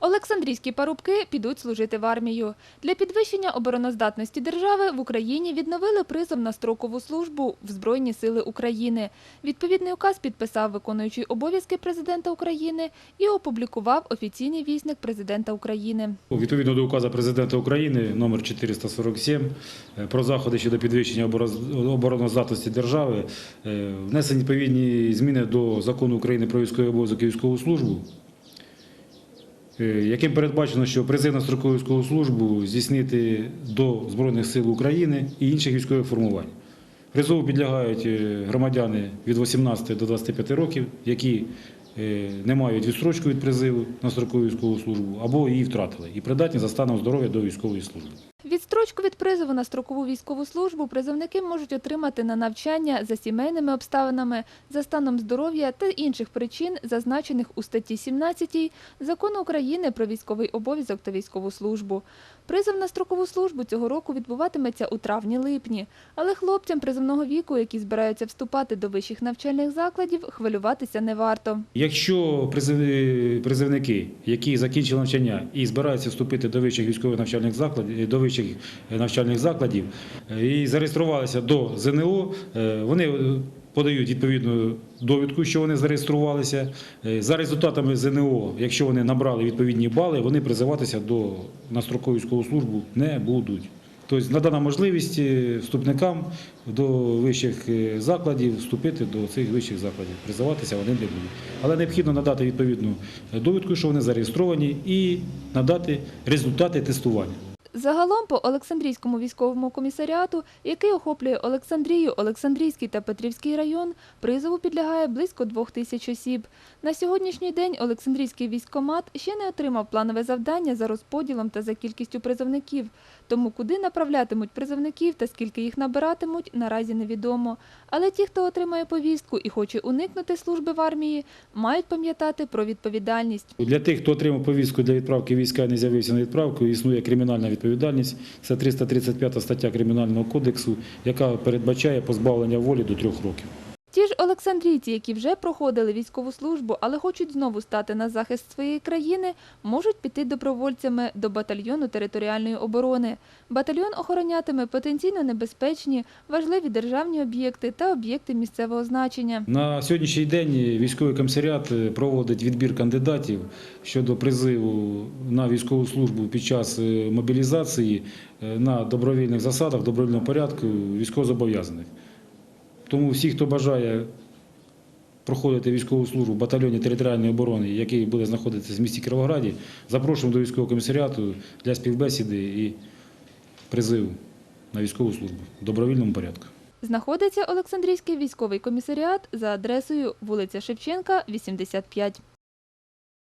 Олександрійські парубки підуть служити в армію. Для підвищення обороноздатності держави в Україні відновили призов на строкову службу в Збройні сили України. Відповідний указ підписав виконуючий обов'язки президента України і опублікував офіційний вісник президента України. Відповідно до указу президента України номер 447 е, про заходи щодо підвищення обороноздатності держави е, внесені відповідні зміни до закону України про військовий обов'язок і військову службу, яким передбачено, що призив на строкову військову службу здійснити до Збройних сил України і інших військових формувань. Призову підлягають е, громадяни від 18 до 25 років, які е, не мають відстрочку від призиву на строкову військову службу або її втратили і придатні за станом здоров'я до військової служби. Відстрочку від призову на строкову військову службу призовники можуть отримати на навчання за сімейними обставинами, за станом здоров'я та інших причин, зазначених у статті 17 Закону України про військовий обов'язок та військову службу. Призов на строкову службу цього року відбуватиметься у травні-липні, але хлопцям призовного віку, які збираються вступати до вищих навчальних закладів, хвилюватися не варто. Якщо призивники, які закінчили навчання і збираються вступити до вищих військових навчальних закладів, до вищих навчальних закладів е, і зареєструвалися до ЗНО, е, вони е, подають відповідну довідку, що вони зареєструвалися. Е, За результатами ЗНО, якщо вони набрали відповідні бали, вони призиватися до на строкову військову службу не будуть. Тобто надана можливість е, вступникам до вищих е, закладів вступити до цих вищих закладів. Призиватися вони не будуть. Але необхідно надати відповідну довідку, що вони зареєстровані, і надати результати тестування. Загалом по Олександрійському військовому комісаріату, який охоплює Олександрію, Олександрійський та Петрівський район, призову підлягає близько двох тисяч осіб. На сьогоднішній день Олександрійський військкомат ще не отримав планове завдання за розподілом та за кількістю призовників. Тому куди направлятимуть призовників та скільки їх набиратимуть, наразі невідомо. Але ті, хто отримає повістку і хоче уникнути служби в армії, мають пам'ятати про відповідальність. Для тих, хто отримав повістку для відправки війська і не з'явився на відправку, існує кримінальна відповідальність. Це 335 стаття Кримінального кодексу, яка передбачає позбавлення волі до трьох років. Олександрійці, які вже проходили військову службу, але хочуть знову стати на захист своєї країни, можуть піти добровольцями до батальйону територіальної оборони. Батальйон охоронятиме потенційно небезпечні, важливі державні об'єкти та об'єкти місцевого значення. На сьогоднішній день військовий комісаріат е, проводить відбір кандидатів щодо призиву на військову службу під час е, мобілізації е, на добровільних засадах, добровільному порядку військовозобов'язаних. Тому всі, хто бажає проходити військову службу в батальйоні територіальної оборони, який буде знаходитися в місті Кіровограді, запрошуємо до військового комісаріату для співбесіди і призиву на військову службу в добровільному порядку. Знаходиться Олександрійський військовий комісаріат за адресою вулиця Шевченка, 85.